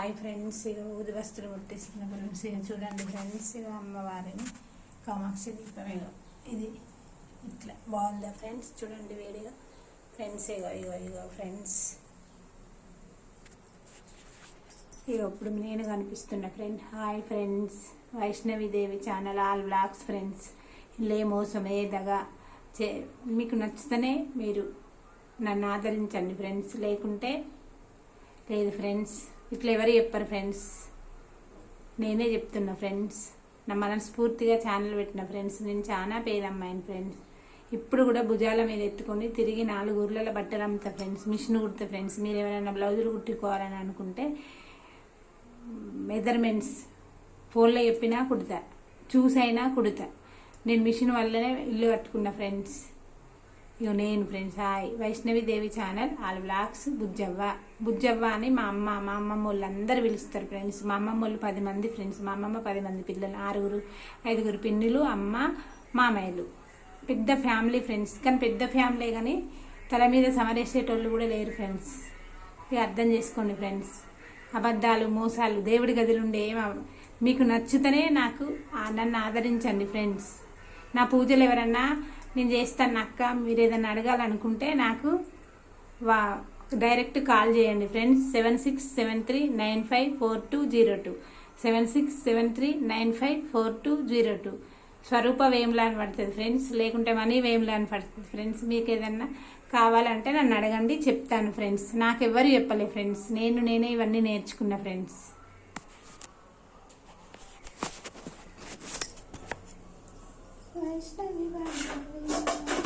Hi friends ఇక ఊది వస్తువులు పుట్టిస్తున్న ఫ్రెండ్స్ చూడండి ఫ్రెండ్స్ అమ్మవారిని కామాక్షి దీపం ఇది ఇట్లా బాగుందా ఫ్రెండ్స్? చూడండి వేడిగా. ఫ్రెండ్స్ ఇగో ఇగో ఇగో ఫ్రెండ్స్. ఇక ఇప్పుడు నేను కనిపిస్తున్న friend hi friends. Vaishnavidevi channel all blogs friends. లే మోసం ఏదగా చే మీకు నచ్చితేనే మీరు నన్ను ఆదరించండి ఫ్రెండ్స్. లేకుంటే లేదు ఫ్రెండ్స్. ఇట్లా ఎవరు చెప్పరు ఫ్రెండ్స్. నేనే చెప్తున్నా ఫ్రెండ్స్. నా మనస్ఫూర్తిగా ఛానల్ పెట్టిన ఫ్రెండ్స్. నేను చాలా పేదమ్మాయిని ఫ్రెండ్స్. ఇప్పుడు కూడా భుజాల మీద ఎత్తుకొని తిరిగి నాలుగు ఊర్లలో బట్టలు అమ్ముతా ఫ్రెండ్స్. Machine కుడతా friends. మీరు ఎవరైనా బ్లౌజులు కుట్టుకోవాలని అనుకుంటే మెజర్మెంట్స్ ఫోన్లో చెప్పినా కుడతా. చూసైనా కుడతా. నేను మిషన్ వల్లనే ఇల్లు కట్టుకున్నా ఫ్రెండ్స్. ఇక నేను friends hi. Vaishnavi Devi channel all blogs Bujjavva. Bujjavva అని మా అమ్మ మా అమ్మమ్మ వాళ్ళు అందరు పిలుస్తారు ఫ్రెండ్స్. మా అమ్మమ్మ వాళ్ళు పది మంది ఫ్రెండ్స్. మా అమ్మమ్మ పది మంది పిల్లలు ఆరుగురు ఐదుగురు పిన్నులు అమ్మ మామయ్యలు. పెద్ద ఫ్యామిలీ ఫ్రెండ్స్. కానీ పెద్ద ఫ్యామిలీ కానీ తల మీద సమరేసేటోళ్ళు కూడా లేరు ఫ్రెండ్స్. ఇక అర్థం చేసుకోండి ఫ్రెండ్స్. అబద్ధాలు మోసాలు దేవుడి గదిలో మీకు నచ్చితేనే నాకు నన్ను ఆదరించండి ఫ్రెండ్స్. నా పూజలు ఎవరన్నా నేను చేస్తాను అక్క. మీరు ఏదైనా అడగాలనుకుంటే నాకు వా డైరెక్ట్ కాల్ చేయండి. Friends seven six seven three nine five four two zero two. Seven six seven three nine five four two zero two. Swaroopa Vemula అని పడుతుంది ఫ్రెండ్స్. లేకుంటే మనీ వేములా అని పడుతుంది ఫ్రెండ్స్. మీకు ఏదన్నా కావాలంటే నన్ను అడగండి చెప్తాను ఫ్రెండ్స్. నాకు ఎవ్వరు చెప్పలే ఫ్రెండ్స్. నేను నేనే ఇవన్నీ నేర్చుకున్నా ఫ్రెండ్స్. వైష్ణవి వైష్ణవి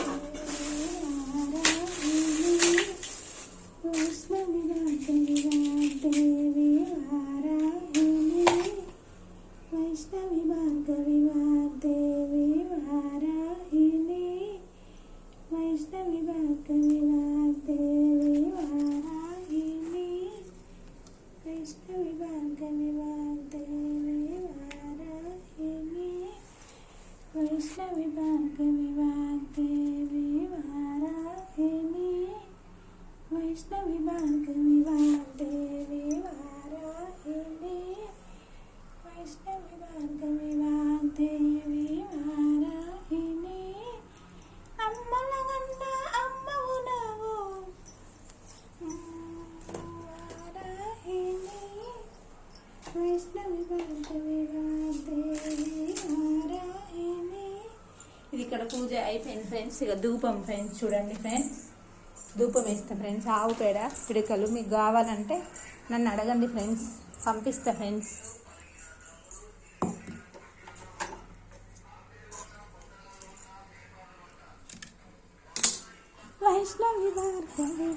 పూజ అయిపోయింది ఫ్రెండ్స్ ఇక ధూపం ఫ్రెండ్స్ చూడండి ఫ్రెండ్స్ ధూపం వేస్తా ఫ్రెండ్స్ ఆవు పేడ పిడికలు మీకు కావాలంటే నన్ను అడగండి ఫ్రెండ్స్ పంపిస్తా ఫ్రెండ్స్ వైష్ణవి భార్గవి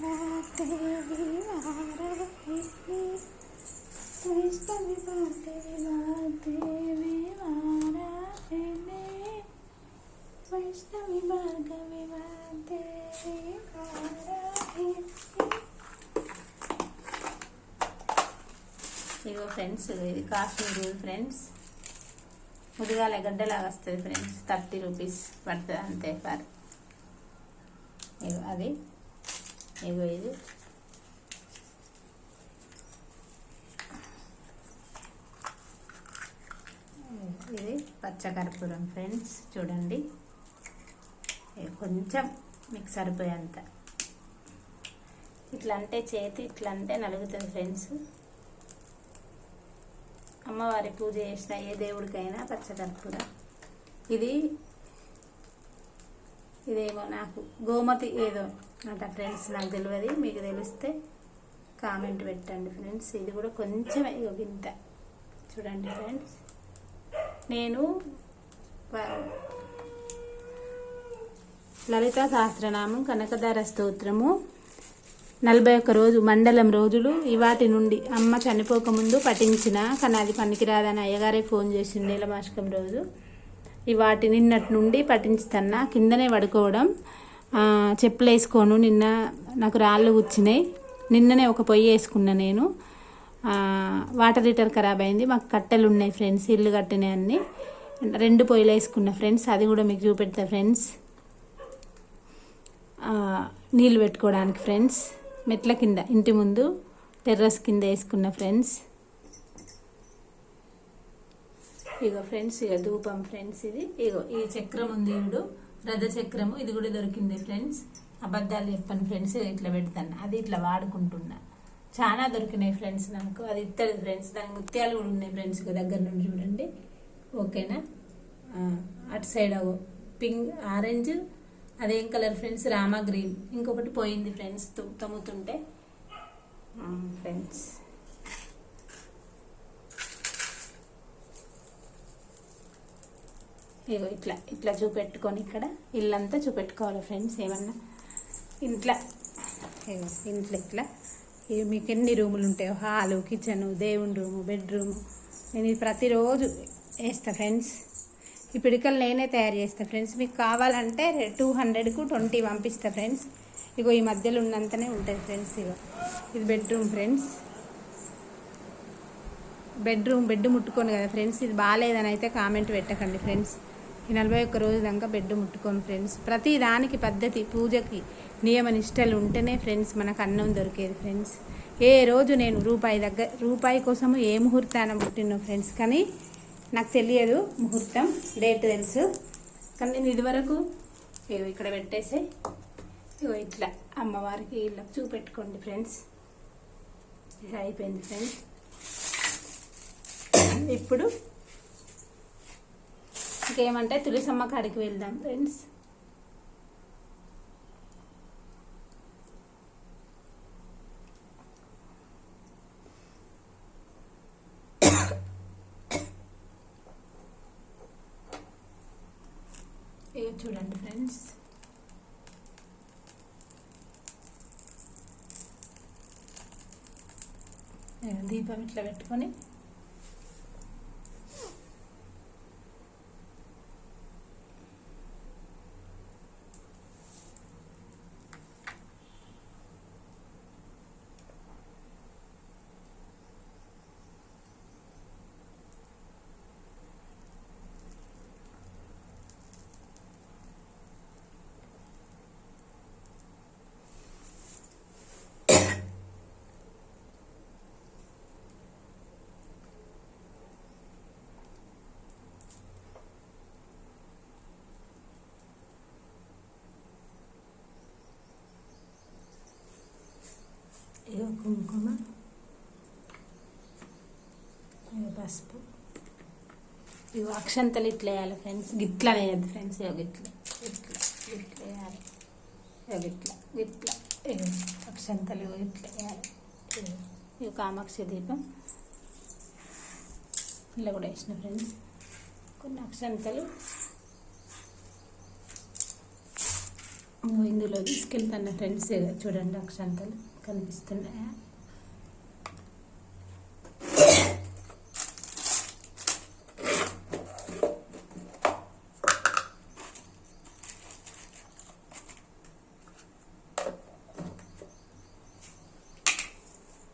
వైష్ణవి భార్గవి వాగ్దేవి వారాహిణి వైష్ణవి భార్గవి ఇదిగో ఫ్రెండ్స్ ఇది కాశ్మీర్ ఫ్రెండ్స్. ముదిగాల గడ్డలాగా వస్తుంది ఫ్రెండ్స్. థర్టీ రూపీస్ పడుతుంది అంతే ఫర్ ఇగో అది. ఇగో ఇది. ఇది పచ్చకర్పూరం ఫ్రెండ్స్. చూడండి. కొంచెం మీకు సరిపోయేంత ఇట్లా అంటే చేతి ఇట్లా అంటే నలుగుతుంది ఫ్రెండ్స్. అమ్మవారి పూజ చేసిన ఏ దేవుడికైనా పచ్చకర్పూరం. ఇది ఇదేమో నాకు గోమతి ఏదో అంట ఫ్రెండ్స్ నాకు తెలియదు మీకు తెలిస్తే కామెంట్ పెట్టండి ఫ్రెండ్స్. ఇది కూడా కొంచెం ఇంత చూడండి ఫ్రెండ్స్. నేను లలితా సహస్రనామం కనకదార స్తోత్రము. నలభై ఒక్క రోజు మండలం రోజులు ఇవాటి నుండి అమ్మ చనిపోకముందు పఠించిన కానీ అది పనికిరాదని అయ్యగారే ఫోన్ చేసింది నీలమాషకం రోజు. ఈ వాటి నిన్నటి నుండి పఠించుతన్నా కిందనే పడుకోవడం చెప్పులు వేసుకోను నిన్న నాకు రాళ్ళు కూర్చున్నాయి నిన్ననే ఒక పొయ్యి వేసుకున్నా నేను. వాటర్ హీటర్ ఖరాబ్ అయింది మాకు కట్టెలు ఉన్నాయి ఫ్రెండ్స్ ఇల్లు కట్టినాయి అన్నీ. రెండు పొయ్యిలు వేసుకున్నా ఫ్రెండ్స్ అది కూడా మీకు చూపెడతా ఫ్రెండ్స్. నీళ్ళు పెట్టుకోవడానికి ఫ్రెండ్స్. మెట్ల కింద ఇంటి ముందు టెర్రస్ కింద వేసుకున్న ఫ్రెండ్స్. ఇగో ఫ్రెండ్స్ ఇక ధూపం ఫ్రెండ్స్ ఇది. ఇగో ఈ చక్రం ఉంది ఇప్పుడు రథ చక్రము ఇది కూడా దొరికింది ఫ్రెండ్స్. అబద్ధాలు చెప్పాను ఫ్రెండ్స్ ఇట్లా పెడతాను. అది ఇట్లా వాడుకుంటున్నా. చాలా దొరికినాయి ఫ్రెండ్స్ నాకు. అది ఇత్తడి ఫ్రెండ్స్. దాని ముత్యాలు కూడా ఉన్నాయి ఫ్రెండ్స్ ఇక దగ్గర నుండి చూడండి. ఓకేనా? అటు సైడ్ పింక్ ఆరెంజ్ అదేం కలర్ ఫ్రెండ్స్? రామా గ్రీన్. ఇంకొకటి పోయింది ఫ్రెండ్స్ తమ్ముతుంటే. ఫ్రెండ్స్. ఇగో ఇట్లా ఇట్లా చూపెట్టుకొని ఇక్కడ ఇల్లంతా చూపెట్టుకోవాలి ఫ్రెండ్స్ ఏమన్నా. ఇంట్లో. ఇగో ఇంట్లో ఇట్లా. ఇవి మీకు ఎన్ని రూములు ఉంటాయో? హాలు కిచెను దేవుని రూము బెడ్రూము. నేను ఇది ప్రతిరోజు వేస్తా ఫ్రెండ్స్. ఈ పిడికలు నేనే తయారు చేస్తా ఫ్రెండ్స్. మీకు కావాలంటే టూ హండ్రెడ్కు ట్వంటీ పంపిస్తా ఫ్రెండ్స్. ఇగో ఈ మధ్యలో ఉన్నంతనే ఉంటుంది ఫ్రెండ్స్ ఇగో. ఇది బెడ్రూమ్ ఫ్రెండ్స్. బెడ్రూమ్ బెడ్ ముట్టుకోను కదా ఫ్రెండ్స్. ఇది బాగాలేదని అయితే కామెంట్ పెట్టకండి ఫ్రెండ్స్. ఈ నలభై ఒక్క రోజు దాకా బెడ్ ముట్టుకోను ఫ్రెండ్స్. ప్రతి దానికి పద్ధతి పూజకి నియమ నిష్టలు ఉంటేనే ఫ్రెండ్స్ మనకు అన్నం దొరికేది ఫ్రెండ్స్. ఏ రోజు నేను రూపాయి దగ్గర రూపాయి కోసము ఏ ముహూర్తాన పుట్టినో ఫ్రెండ్స్. కానీ నాకు తెలియదు ముహూర్తం డేట్ తెలుసు. కానీ నేను ఇదివరకు ఇగో ఇక్కడ పెట్టేసి ఇగో ఇట్లా అమ్మవారికి ఇలా చూపెట్టుకోండి ఫ్రెండ్స్. ఇది అయిపోయింది ఫ్రెండ్స్. ఇప్పుడు ఇంకేమంటే తులసమ్మ కాడికి వెళ్దాం ఫ్రెండ్స్. చూడండి ఫ్రెండ్స్. దీపం ఇట్లా పెట్టుకొని ఇక కుంకుమ ఇక పసుపు ఇవి అక్షంతలు ఇట్లా వేయాలి ఫ్రెండ్స్ గిట్లా వేయద్దు ఫ్రెండ్స్ ఇక గిట్ల. ఇట్లా ఇట్లా వేయాలి. ఇక గిట్ల. ఇట్లా అక్షంతలు ఇట్లా వేయాలి. ఇగో. కామాక్షి దీపం. ఇలా కూడా వేసిన ఫ్రెండ్స్ కొన్ని అక్షంతలు. ఇందులో తీసుకెళ్తాను ఫ్రెండ్స్ చూడండి అక్షంతలు. المستمعات